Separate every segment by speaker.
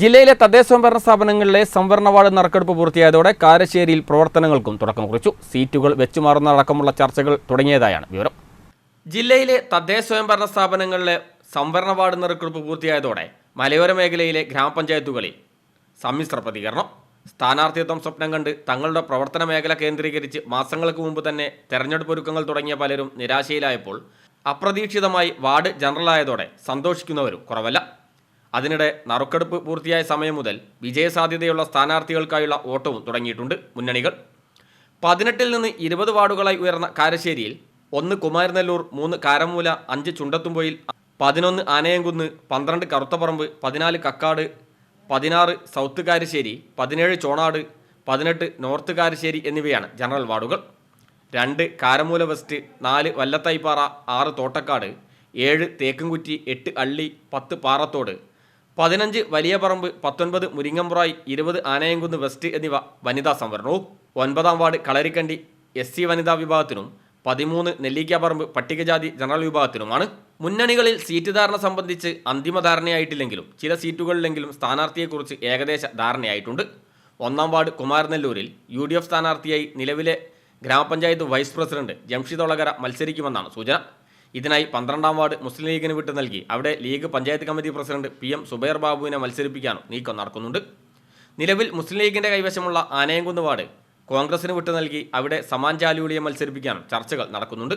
Speaker 1: ജില്ലയിലെ തദ്ദേശ സ്വയംഭരണ സ്ഥാപനങ്ങളിലെ സംവരണ വാർഡ് നറുക്കെടുപ്പ് പൂർത്തിയായതോടെ കാരശ്ശേരിയിൽ പ്രവർത്തനങ്ങൾക്കും തുടക്കം കുറിച്ചു. സീറ്റുകൾ വെച്ചുമാറുന്ന അടക്കമുള്ള ചർച്ചകൾ തുടങ്ങിയതായാണ് വിവരം. ജില്ലയിലെ തദ്ദേശ സ്വയംഭരണ സ്ഥാപനങ്ങളിലെ സംവരണ വാർഡ് നറുക്കെടുപ്പ് പൂർത്തിയായതോടെ മലയോര മേഖലയിലെ ഗ്രാമപഞ്ചായത്തുകളിൽ സമ്മിശ്ര പ്രതികരണം. സ്ഥാനാർത്ഥിത്വം സ്വപ്നം കണ്ട് തങ്ങളുടെ പ്രവർത്തന മേഖല കേന്ദ്രീകരിച്ച് മാസങ്ങൾക്ക് മുമ്പ് തന്നെ തെരഞ്ഞെടുപ്പ് ഒരുക്കങ്ങൾ തുടങ്ങിയ പലരും നിരാശയിലായപ്പോൾ അപ്രതീക്ഷിതമായി വാർഡ് ജനറലായതോടെ സന്തോഷിക്കുന്നവരും കുറവല്ല. അതിനിടെ നറുക്കെടുപ്പ് പൂർത്തിയായ സമയം മുതൽ വിജയസാധ്യതയുള്ള സ്ഥാനാർത്ഥികൾക്കായുള്ള ഓട്ടവും തുടങ്ങിയിട്ടുണ്ട് മുന്നണികൾ. പതിനെട്ടിൽ നിന്ന് ഇരുപത് വാർഡുകളായി ഉയർന്ന കാരശ്ശേരിയിൽ ഒന്ന് കുമാരനെല്ലൂർ മൂന്ന് കാരമൂല അഞ്ച് ചുണ്ടത്തുംപൊയിൽ പതിനൊന്ന് ആനയംകുന്ന് പന്ത്രണ്ട് കറുത്തപ്പറമ്പ് പതിനാല് കക്കാട് പതിനാറ് സൗത്ത് കാരശ്ശേരി പതിനേഴ് ചോണാട് പതിനെട്ട് നോർത്ത് കാരശ്ശേരി എന്നിവയാണ് ജനറൽ വാർഡുകൾ. രണ്ട് കാരമൂല വെസ്റ്റ് നാല് വല്ലത്തായിപ്പാറ ആറ് തോട്ടക്കാട് ഏഴ് തേക്കുംകുറ്റി എട്ട് അള്ളി പത്ത് പാറത്തോട് പതിനഞ്ച് വലിയ പറമ്പ് പത്തൊൻപത് മുരിങ്ങമ്പുറായി ഇരുപത് ആനയംകുന്ന് വെസ്റ്റ് എന്നിവ വനിതാ സംവരണവും ഒൻപതാം വാർഡ് കളരിക്കണ്ടി എസ് സി വനിതാ വിഭാഗത്തിനും പതിമൂന്ന് നെല്ലിക്കാപ്പറമ്പ് പട്ടികജാതി ജനറൽ വിഭാഗത്തിനുമാണ്. മുന്നണികളിൽ സീറ്റ് ധാരണ സംബന്ധിച്ച് അന്തിമ ധാരണയായിട്ടില്ലെങ്കിലും ചില സീറ്റുകളിലെങ്കിലും സ്ഥാനാർത്ഥിയെക്കുറിച്ച് ഏകദേശ ധാരണയായിട്ടുണ്ട്. ഒന്നാം വാർഡ് കുമാരനെല്ലൂരിൽ യു ഡി എഫ് സ്ഥാനാർത്ഥിയായി നിലവിലെ ഗ്രാമപഞ്ചായത്ത് വൈസ് പ്രസിഡന്റ് ജംഷിദ് ഒളകര മത്സരിക്കുമെന്നാണ് സൂചന. ഇതിനായി പന്ത്രണ്ടാം വാർഡ് മുസ്ലിം ലീഗിന് വിട്ട് നൽകി. അവിടെ league panchayat committee president P M Subair ബാബുവിനെ മത്സരിപ്പിക്കാനും നീക്കം നടക്കുന്നുണ്ട്. നിലവിൽ മുസ്ലിം ലീഗിന്റെ കൈവശമുള്ള ആനയംകുന്ന് വാർഡ് കോൺഗ്രസിന് വിട്ട് നൽകി. അവിടെ സമാൻ ചാലുവിളിയെ മത്സരിപ്പിക്കാനും ചർച്ചകൾ നടക്കുന്നുണ്ട്.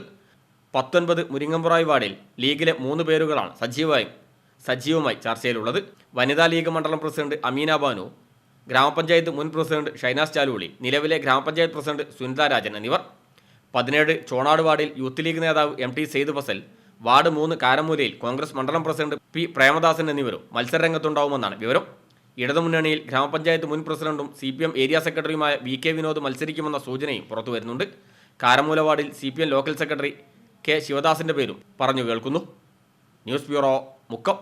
Speaker 1: പത്തൊൻപത് മുരിങ്ങമ്പുറായി വാർഡിൽ ലീഗിലെ മൂന്ന് പേരുകളാണ് സജീവമായി സജീവമായി ചർച്ചയിലുള്ളത്. വനിതാ ലീഗ് മണ്ഡലം പ്രസിഡന്റ് അമീന ബാനു ഗ്രാമപഞ്ചായത്ത് മുൻ പ്രസിഡന്റ് ഷൈനാസ് ചാലുവിളി നിലവിലെ ഗ്രാമപഞ്ചായത്ത് പ്രസിഡന്റ് സുനിത രാജൻ എന്നിവർ പതിനേഴ് ചോണാട് വാർഡിൽ യൂത്ത് ലീഗ് നേതാവ് M T Sayed Fazal ward മൂന്ന് കാരമൂലയിൽ കോൺഗ്രസ് മണ്ഡലം പ്രസിഡന്റ് പി പ്രേമദാസൻ എന്നിവരും മത്സരരംഗത്തുണ്ടാവുമെന്നാണ് വിവരം. ഇടതുമുന്നണിയിൽ ഗ്രാമപഞ്ചായത്ത് മുൻ പ്രസിഡന്റും സി പി എം ഏരിയ സെക്രട്ടറിയുമായ വി കെ വിനോദ് മത്സരിക്കുമെന്ന സൂചനയും പുറത്തു വരുന്നുണ്ട്. Karamoola ward C P M local secretary K ശിവദാസിന്റെ പേരും പറഞ്ഞു കേൾക്കുന്നു. News bureau Mukkam.